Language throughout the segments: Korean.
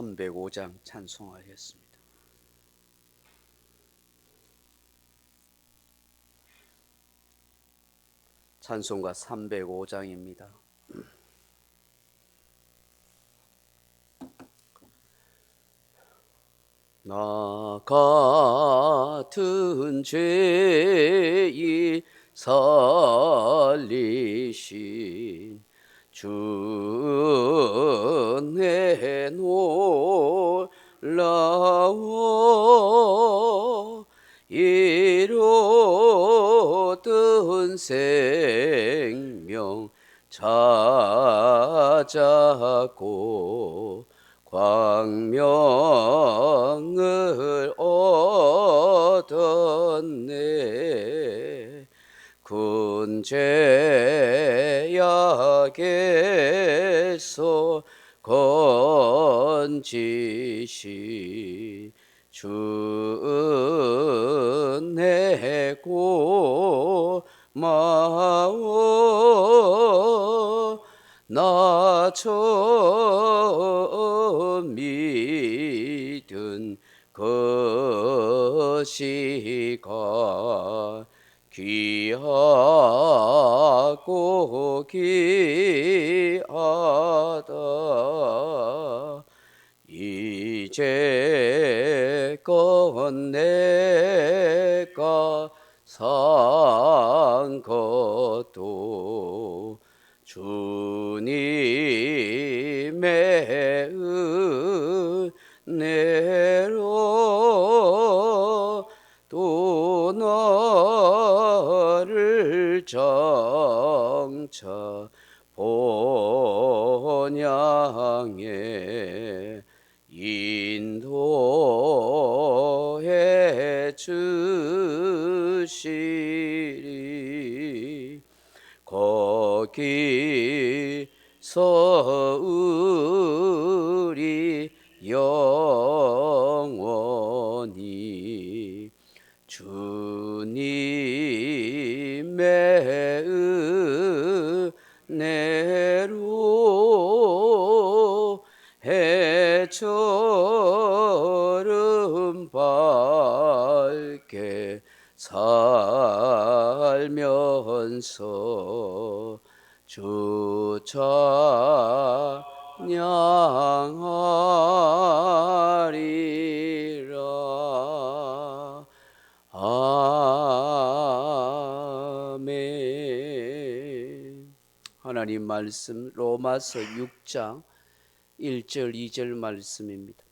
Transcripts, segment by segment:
305장 찬송하겠습니다. 찬송가 305장입니다. 나 같은 죄인 살리신 주 이루던 생명 찾았고 광명을 얻었네. 군제약에서 건지시 주 마워 나 처음 믿은 것이가 귀하고 귀하다. 이제껏 내 장차 본향에 살면서 주 찬양하리라 아멘 하나님 말씀 로마서 6장 1절 2절 말씀입니다.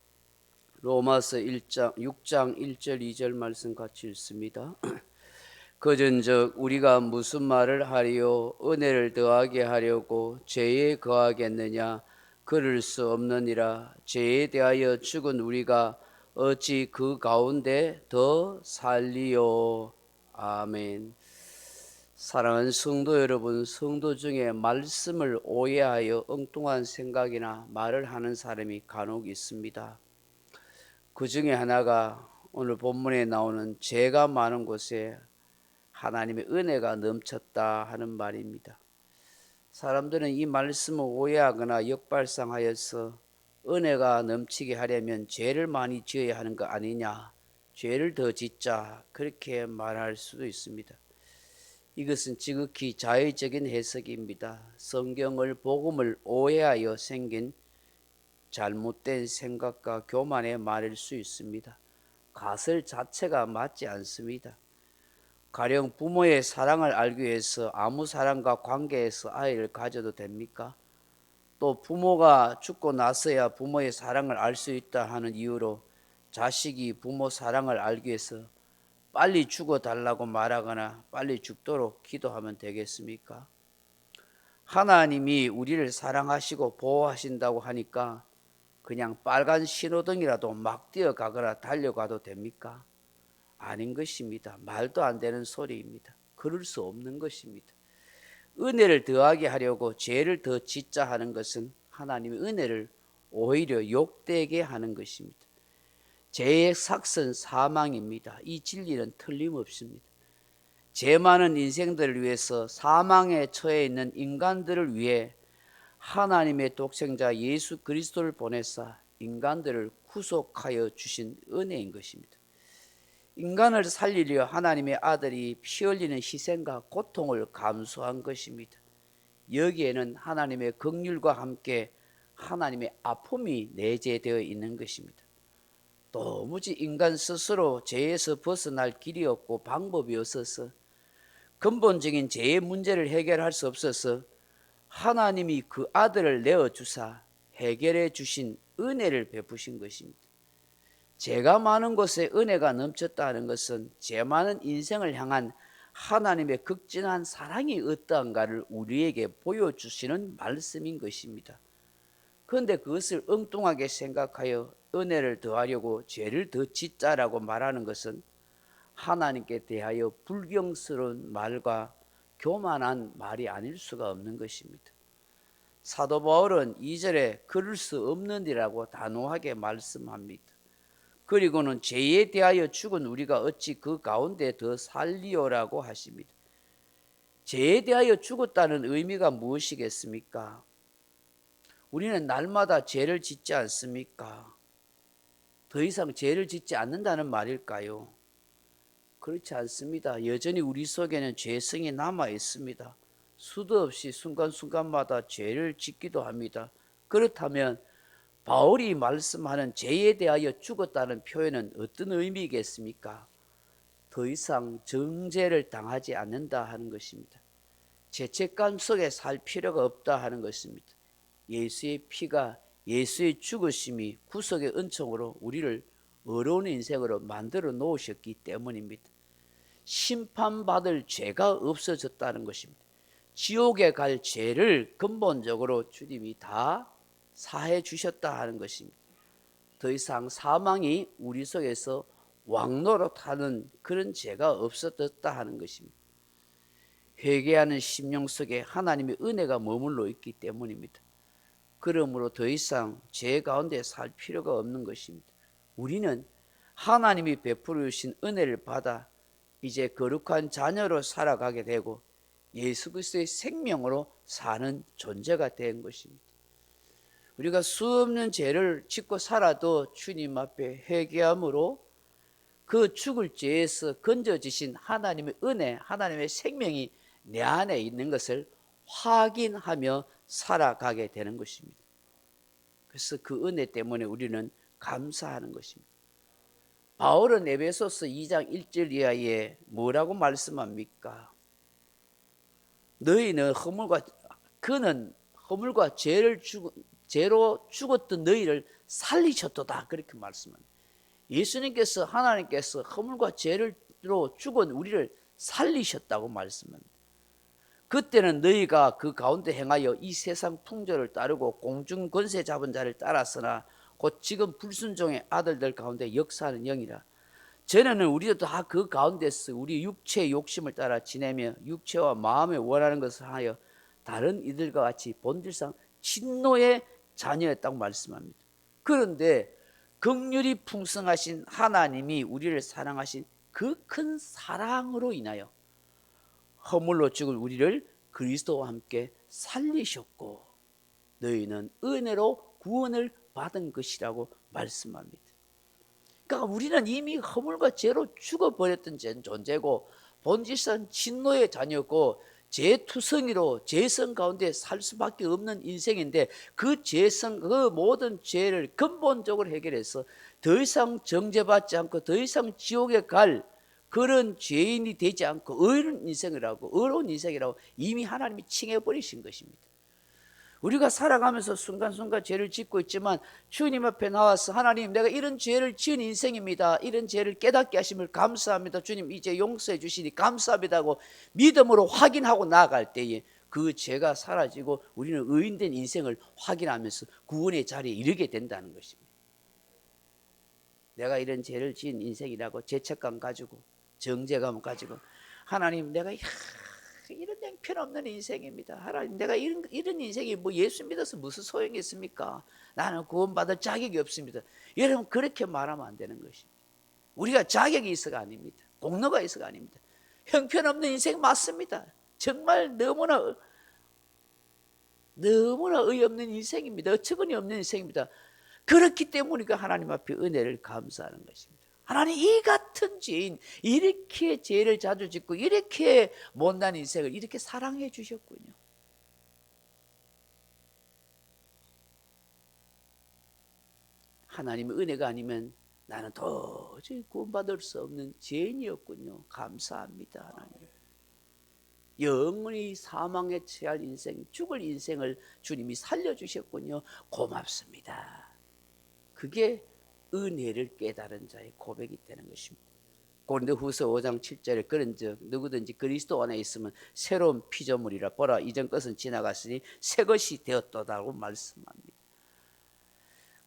로마서 1장 6장 1절 2절 말씀 같이 읽습니다. 그전적 우리가 무슨 말을 하리요? 은혜를 더하게 하려고 죄에 거하겠느냐? 그럴 수 없느니라. 죄에 대하여 죽은 우리가 어찌 그 가운데 더 살리요? 아멘. 사랑하는 성도 여러분 성도 중에 말씀을 오해하여 엉뚱한 생각이나 말을 하는 사람이 간혹 있습니다. 그 중에 하나가 오늘 본문에 나오는 죄가 많은 곳에 하나님의 은혜가 넘쳤다 하는 말입니다. 사람들은 이 말씀을 오해하거나 역발상하여서 은혜가 넘치게 하려면 죄를 많이 지어야 하는 거 아니냐, 죄를 더 짓자 그렇게 말할 수도 있습니다. 이것은 지극히 자의적인 해석입니다. 성경을 복음을 오해하여 생긴 잘못된 생각과 교만의 말일 수 있습니다. 가설 자체가 맞지 않습니다. 가령 부모의 사랑을 알기 위해서 아무 사람과 관계에서 아이를 가져도 됩니까? 또 부모가 죽고 나서야 부모의 사랑을 알 수 있다 하는 이유로 자식이 부모 사랑을 알기 위해서 빨리 죽어 달라고 말하거나 빨리 죽도록 기도하면 되겠습니까? 하나님이 우리를 사랑하시고 보호하신다고 하니까 그냥 빨간 신호등이라도 막 뛰어가거나 달려가도 됩니까? 아닌 것입니다. 말도 안 되는 소리입니다. 그럴 수 없는 것입니다. 은혜를 더하게 하려고 죄를 더 짓자 하는 것은 하나님의 은혜를 오히려 욕되게 하는 것입니다. 죄의 삭선 사망입니다. 이 진리는 틀림없습니다. 죄 많은 인생들을 위해서 사망에 처해 있는 인간들을 위해 하나님의 독생자 예수 그리스도를 보내사 인간들을 구속하여 주신 은혜인 것입니다. 인간을 살리려 하나님의 아들이 피 흘리는 희생과 고통을 감수한 것입니다. 여기에는 하나님의 긍휼과 함께 하나님의 아픔이 내재되어 있는 것입니다. 도무지 인간 스스로 죄에서 벗어날 길이 없고 방법이 없어서 근본적인 죄의 문제를 해결할 수 없어서 하나님이 그 아들을 내어 주사 해결해 주신 은혜를 베푸신 것입니다. 죄가 많은 곳에 은혜가 넘쳤다는 것은 죄 많은 인생을 향한 하나님의 극진한 사랑이 어떠한가를 우리에게 보여주시는 말씀인 것입니다. 그런데 그것을 엉뚱하게 생각하여 은혜를 더하려고 죄를 더 짓자라고 말하는 것은 하나님께 대하여 불경스러운 말과 교만한 말이 아닐 수가 없는 것입니다. 사도 바울은 2절에 그럴 수 없느니라고 단호하게 말씀합니다. 그리고는 죄에 대하여 죽은 우리가 어찌 그 가운데 더 살리오라고 하십니다. 죄에 대하여 죽었다는 의미가 무엇이겠습니까? 우리는 날마다 죄를 짓지 않습니까? 더 이상 죄를 짓지 않는다는 말일까요? 그렇지 않습니다. 여전히 우리 속에는 죄성이 남아 있습니다. 수도 없이 순간순간마다 죄를 짓기도 합니다. 그렇다면 바울이 말씀하는 죄에 대하여 죽었다는 표현은 어떤 의미겠습니까? 더 이상 정죄를 당하지 않는다 하는 것입니다. 죄책감 속에 살 필요가 없다 하는 것입니다. 예수의 피가 예수의 죽으심이 구속의 은총으로 우리를 어려운 인생으로 만들어 놓으셨기 때문입니다. 심판받을 죄가 없어졌다는 것입니다. 지옥에 갈 죄를 근본적으로 주님이 다 사해 주셨다 하는 것입니다. 더 이상 사망이 우리 속에서 왕노릇하는 그런 죄가 없어졌다 하는 것입니다. 회개하는 심령 속에 하나님의 은혜가 머물러 있기 때문입니다. 그러므로 더 이상 죄 가운데 살 필요가 없는 것입니다. 우리는 하나님이 베풀어 주신 은혜를 받아 이제 거룩한 자녀로 살아가게 되고 예수 그리스도의 생명으로 사는 존재가 된 것입니다. 우리가 수없는 죄를 짓고 살아도 주님 앞에 회개함으로 그 죽을 죄에서 건져지신 하나님의 은혜, 하나님의 생명이 내 안에 있는 것을 확인하며 살아가게 되는 것입니다. 그래서 그 은혜 때문에 우리는 감사하는 것입니다. 바울은 에베소서 2장 1절 이하에 뭐라고 말씀합니까? 너희는 허물과 그는 허물과 죄를 죽 죄로 죽었던 너희를 살리셨도다 그렇게 말씀합니다. 예수님께서 하나님께서 허물과 죄로 죽은 우리를 살리셨다고 말씀합니다. 그때는 너희가 그 가운데 행하여 이 세상 풍조를 따르고 공중 권세 잡은 자를 따랐으나 곧 지금 불순종의 아들들 가운데 역사하는 영이라. 전에는 우리도 다 그 가운데서 우리 육체의 욕심을 따라 지내며 육체와 마음에 원하는 것을 하여 다른 이들과 같이 본질상 진노의 자녀였다고 말씀합니다. 그런데 극률이 풍성하신 하나님이 우리를 사랑하신 그 큰 사랑으로 인하여 허물로 죽을 우리를 그리스도와 함께 살리셨고 너희는 은혜로 구원을 받은 것이라고 말씀합니다. 그러니까 우리는 이미 허물과 죄로 죽어버렸던 존재고 본질상 진노의 자녀고 죄투성이로 죄성 가운데 살 수밖에 없는 인생인데 그 죄성 그 모든 죄를 근본적으로 해결해서 더 이상 정죄받지 않고 더 이상 지옥에 갈 그런 죄인이 되지 않고 의로운 인생이라고 의로운 인생이라고 이미 하나님이 칭해 버리신 것입니다. 우리가 살아가면서 순간순간 죄를 짓고 있지만 주님 앞에 나와서 하나님 내가 이런 죄를 지은 인생입니다. 이런 죄를 깨닫게 하심을 감사합니다. 주님 이제 용서해 주시니 감사합니다고 믿음으로 확인하고 나아갈 때에 그 죄가 사라지고 우리는 의인된 인생을 확인하면서 구원의 자리에 이르게 된다는 것입니다. 내가 이런 죄를 지은 인생이라고 죄책감 가지고 정죄감 가지고 하나님 내가 이런 형편없는 인생입니다. 하나님, 내가 이런, 이런 인생이 뭐 예수 믿어서 무슨 소용이 있습니까? 나는 구원받을 자격이 없습니다. 여러분, 그렇게 말하면 안 되는 것입니다. 우리가 자격이 있어가 아닙니다. 공로가 있어가 아닙니다. 형편없는 인생 맞습니다. 정말 너무나, 너무나 의없는 인생입니다. 어처구니 없는 인생입니다. 그렇기 때문에 그 하나님 앞에 은혜를 감사하는 것입니다. 하나님 이 같은 죄인 이렇게 죄를 자주 짓고 이렇게 못난 인생을 이렇게 사랑해 주셨군요. 하나님의 은혜가 아니면 나는 도저히 구원받을 수 없는 죄인이었군요. 감사합니다, 하나님. 영원히 사망에 처할 인생, 죽을 인생을 주님이 살려주셨군요. 고맙습니다. 그게 은혜를 깨달은 자의 고백이 되는 것입니다. 고린도 후서 5장 7절에 그런 즉 누구든지 그리스도 안에 있으면 새로운 피조물이라 보라 이전 것은 지나갔으니 새 것이 되었도다고 말씀합니다.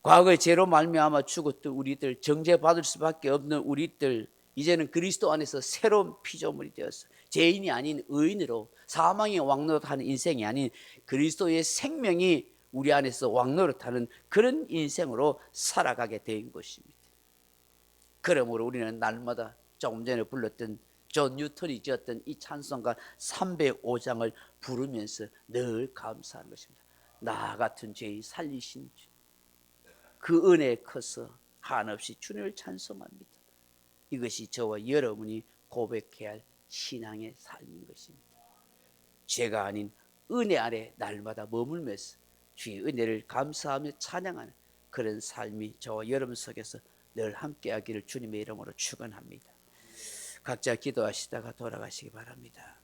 과거의 죄로 말미암아 죽었던 우리들 정죄받을 수밖에 없는 우리들 이제는 그리스도 안에서 새로운 피조물이 되었어. 죄인이 아닌 의인으로 사망의 왕노릇하는 인생이 아닌 그리스도의 생명이 우리 안에서 왕노릇하는 그런 인생으로 살아가게 된 것입니다. 그러므로 우리는 날마다 조금 전에 불렀던 존 뉴턴이 지었던 이 찬송가 305장을 부르면서 늘 감사하는 것입니다. 나 같은 죄인 살리신 주. 그 은혜 커서 한없이 주님을 찬송합니다. 이것이 저와 여러분이 고백해야 할 신앙의 삶인 것입니다. 죄가 아닌 은혜 아래 날마다 머물면서 주의 은혜를 감사하며 찬양하는 그런 삶이 저와 여러분 속에서 늘 함께하기를 주님의 이름으로 축원합니다. 각자 기도하시다가 돌아가시기 바랍니다.